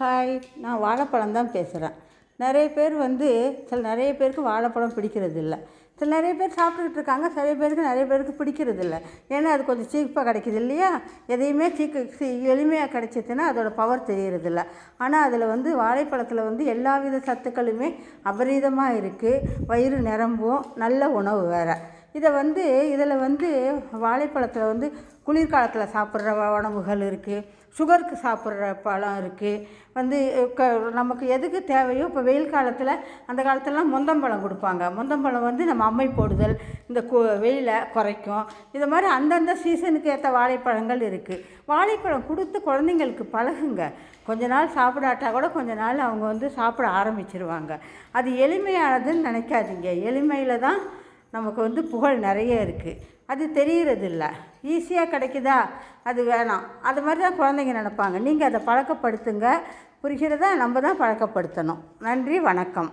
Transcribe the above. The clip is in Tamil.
ஹாய் நான் வாழைப்பழம் தான் பேசுகிறேன் நிறைய பேர் வந்து சில நிறைய பேருக்கு வாழைப்பழம் பிடிக்கிறது இல்லை சில நிறைய பேர் சாப்பிட்டுக்கிட்டு இருக்காங்க சில பேருக்கு நிறைய பேருக்கு பிடிக்கிறது இல்லை ஏன்னா அது கொஞ்சம் சீப்பாக கிடைக்கிது இல்லையா? எதையுமே சீக்க சீ எளிமையாக கிடைச்சதுன்னா அதோடய பவர் தெரியறதில்ல. ஆனால் அதில் வந்து வாழைப்பழத்தில் வந்து எல்லா வித சத்துக்களுமே அபரீதமாக இருக்குது வயிறு நிரம்பும். நல்ல உணவு வேறு. இதை வந்து இதில் வந்து வாழைப்பழத்தில் வந்து குளிர்காலத்தில் சாப்பிட்ற உணவுகள் இருக்குது சுகருக்கு சாப்பிட்ற பழம் இருக்குது வந்து க நமக்கு எதுக்கு தேவையோ இப்போ வெயில் காலத்தில் அந்த காலத்துலலாம் முந்தம்பழம் கொடுப்பாங்க. முந்தம்பழம் வந்து நம்ம அம்மை போடுதல் இந்த கு வெயிலை குறைக்கும். இது மாதிரி அந்தந்த சீசனுக்கு ஏற்ற வாழைப்பழங்கள் இருக்குது வாழைப்பழம் கொடுத்து குழந்தைங்களுக்கு பழகுங்க. கொஞ்ச நாள் சாப்பிடாட்டா கூட கொஞ்ச நாள் அவங்க வந்து சாப்பிட ஆரம்பிச்சிருவாங்க. அது எளிமையானதுன்னு நினைக்காதீங்க. எளிமையில் தான் நமக்கு வந்து புகழ் நிறைய இருக்குது அது தெரிகிறதில்ல ஈஸியாக கிடைக்குதா? அது வேணாம். அது மாதிரி தான் குழந்தைங்க நினைப்பாங்க. நீங்கள் அதை பழக்கப்படுத்துங்க. புரிகிறதா? நம்ம தான் பழக்கப்படுத்தணும். நன்றி வணக்கம்.